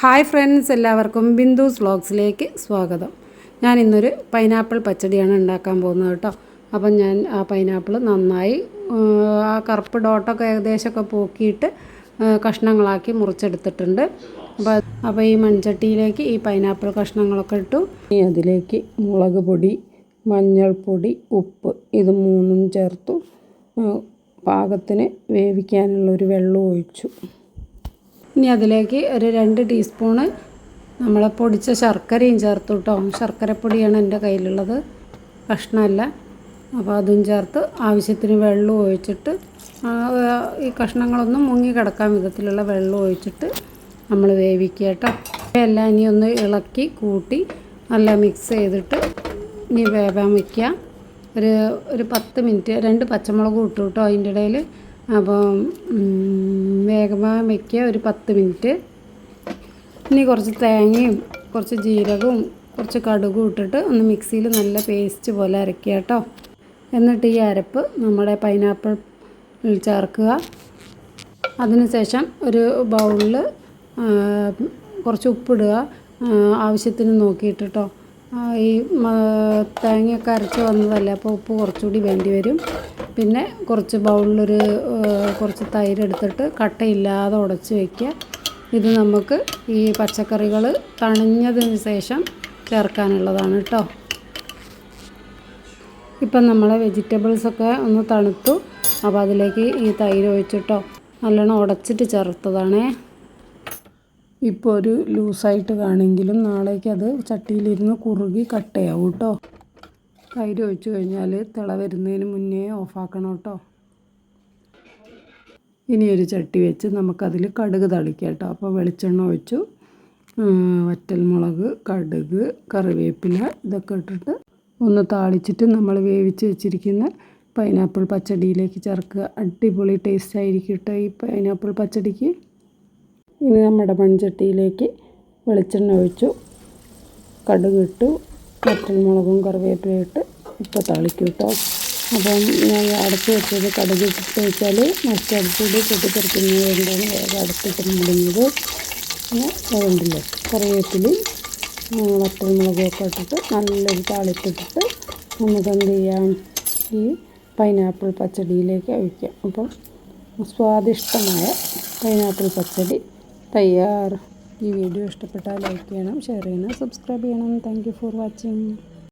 Hi friends എല്ലാവർക്കും ബിന്ദുസ് വ്ളോഗ്സിലേക്ക് സ്വാഗതം. ഞാൻ ഇന്നൊരു പൈനാപ്പിൾ പച്ചടിയാണ് ഉണ്ടാക്കാൻ പോകുന്നത് കേട്ടോ. അപ്പം ഞാൻ ആ പൈനാപ്പിൾ നന്നായി ആ, കറുപ്പ് ഡോട്ടൊക്കെ ഏകദേശമൊക്കെ പോക്കിയിട്ട് കഷ്ണങ്ങളാക്കി മുറിച്ചെടുത്തിട്ടുണ്ട്. അപ്പോൾ അപ്പോൾ ഈ മൺചട്ടിയിലേക്ക് ഈ പൈനാപ്പിൾ കഷ്ണങ്ങളൊക്കെ ഇട്ടു. ഇനി അതിലേക്ക് മുളക് പൊടി മഞ്ഞൾപ്പൊടി ഉപ്പ് ഇത് മൂന്നും ചേർത്തു. പാകത്തിന് വേവിക്കാനുള്ള ഒരു വെള്ളം ഒഴിച്ചു. ഇനി അതിലേക്ക് ഒരു രണ്ട് ടീസ്പൂണ് നമ്മൾ പൊടിച്ച ശർക്കരയും ചേർത്ത് കേട്ടോ. ശർക്കരപ്പൊടിയാണ് എന്റെ കയ്യിലുള്ളത്. കഷ്ണമല്ല. അപ്പോൾ അതും ചേർത്ത് ആവശ്യത്തിന് വെള്ളം ഒഴിച്ചിട്ട് ഈ കഷ്ണങ്ങളൊന്നും മുങ്ങി കിടക്കാൻ വിധത്തിലുള്ള വെള്ളം ഒഴിച്ചിട്ട് നമ്മൾ വേവിക്കുക കേട്ടോ. എല്ലാം ഇനി ഒന്ന് ഇളക്കി കൂട്ടി നല്ല മിക്സ് ചെയ്തിട്ട് ഇനി വേവാൻ വയ്ക്കുക ഒരു ഒരു പത്ത് മിനിറ്റ് രണ്ട് പച്ചമുളക് ഇട്ടു കേട്ടോ. അതിന്റെ ഇടയിൽ അപ്പം ഉം, വേഗമായി വയ്ക്കുക ഒരു പത്ത് മിനിറ്റ്. ഇനി കുറച്ച് തേങ്ങയും കുറച്ച് ജീരകവും കുറച്ച് കടുകും ഇട്ടിട്ട് ഒന്ന് മിക്സിയിൽ നല്ല പേസ്റ്റ് പോലെ അരക്കുക കേട്ടോ. എന്നിട്ട് ഈ അരപ്പ് നമ്മുടെ പൈനാപ്പിൾ ചേർക്കുക. അതിനുശേഷം ഒരു ബൗളിൽ കുറച്ച് ഉപ്പിടുക ആവശ്യത്തിന് നോക്കിയിട്ട് ഈ തേങ്ങയൊക്കെ അരച്ച് വന്നതല്ലേ അപ്പോൾ ഉപ്പ് കുറച്ചുകൂടി വേണ്ടി വരും. പിന്നെ കുറച്ച് ബൗളിലൊരു കുറച്ച് തൈര് എടുത്തിട്ട് കട്ടയില്ലാതെ ഉടച്ച് വയ്ക്കുക ഇത് നമുക്ക് ഈ പച്ചക്കറികൾ തണിഞ്ഞതിന് ശേഷം ചേർക്കാനുള്ളതാണ് കേട്ടോ. ഇപ്പം നമ്മളെ വെജിറ്റബിൾസൊക്കെ ഒന്ന് തണുത്തു. അപ്പോൾ അതിലേക്ക് ഈ തൈര് ഒഴിച്ചിട്ടോ നല്ലോണം ഉടച്ചിട്ട് ചേർത്തതാണേ. ഇപ്പോൾ ഒരു ലൂസായിട്ട് കാണെങ്കിലും നാളേക്ക് അത് ചട്ടിയിലിരുന്ന് കുറുകി കട്ടയാവും കേട്ടോ. തൈര് ഒഴിച്ചു കഴിഞ്ഞാൽ തിള വരുന്നതിന് മുന്നേ ഓഫാക്കണം കേട്ടോ. ഇനിയൊരു ചട്ടി വെച്ച് നമുക്കതിൽ കടുക് തളിക്കാം കേട്ടോ. അപ്പോൾ വെളിച്ചെണ്ണ ഒഴിച്ചു. വറ്റൽ വറ്റൽമുളക് കടുക് കറിവേപ്പില ഇതൊക്കെ ഇട്ടിട്ട് ഒന്ന് താളിച്ചിട്ട് നമ്മൾ വേവിച്ച് വെച്ചിരിക്കുന്ന പൈനാപ്പിൾ പച്ചടിയിലേക്ക് ചേർക്കുക. അടിപൊളി ടേസ്റ്റ് ആയിരിക്കും കേട്ടോ ഈ പൈനാപ്പിൾ പച്ചടിക്ക്. ഇനി നമ്മുടെ മൺചട്ടിയിലേക്ക് വെളിച്ചെണ്ണ ഒഴിച്ചു. കടുക് ഇട്ടു. വറ്റൽമുളകും കറിവേപ്പിലയും ഇട്ട് ഇപ്പോൾ തളിക്കും കേട്ടോ അപ്പം ഞാൻ അടച്ച് വെച്ചത് കടുക് ഇട്ടിട്ട് വെച്ചാൽ മറ്റടുത്തൂടി പൊട്ടിത്തെറിക്കുന്നത് കൊണ്ടാണ് വേഗം അടച്ചിട്ട് മുടിഞ്ഞത്. അതുകൊണ്ടില്ലേ കറിവേപ്പിലയും ആ, വറ്റൽമുളകും ഒക്കെ ഇട്ടിട്ട് നല്ലൊരു താളിപ്പിട്ടിട്ട് നമുക്ക് എന്ത് ചെയ്യാം? ഈ പൈനാപ്പിൾ പച്ചടിയിലേക്ക് ഒഴിക്കാം. അപ്പം സ്വാദിഷ്ടമായ പൈനാപ്പിൾ പച്ചടി തയ്യാർ. ഈ വീഡിയോ ഇഷ്ടപ്പെട്ടാൽ ലൈക്ക് ചെയ്യണം ഷെയർ ചെയ്യണം സബ്സ്ക്രൈബ് ചെയ്യണം. Thank for watching